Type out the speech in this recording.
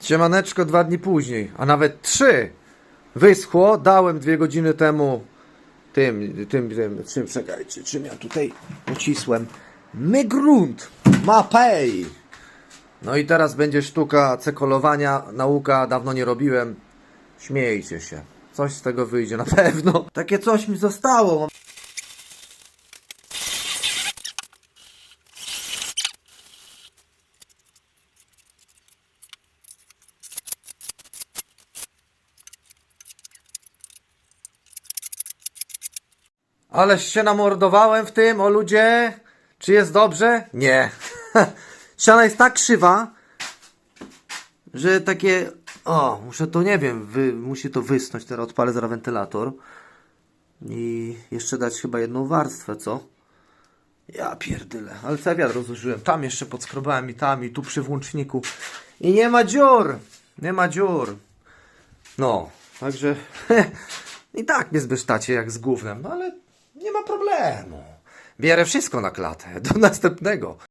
Siemaneczko dwa dni później, a nawet trzy. Wyschło, dałem dwie godziny temu tym, tym, tym, czym, czekajcie, czym ja tutaj pocisłem. My grunt, mapej. No i teraz będzie sztuka cekolowania, nauka, dawno nie robiłem. Śmiejcie się. Coś z tego wyjdzie na pewno. Takie coś mi zostało. Ależ się namordowałem w tym, o ludzie. Czy jest dobrze? Nie. Ściana jest tak krzywa, że takie. O, muszę to nie wiem, wy, musi to wysnąć. Teraz odpalę zaraz wentylator. I jeszcze dać chyba jedną warstwę, co? Ja pierdyle, ale cały wiatr rozłożyłem. Tam jeszcze podskrobałem i tam, i tu przy włączniku. I nie ma dziur! Nie ma dziur. No, także i tak mnie zbysztacie jak z gównem, no ale nie ma problemu. Bierę wszystko na klatę. Do następnego.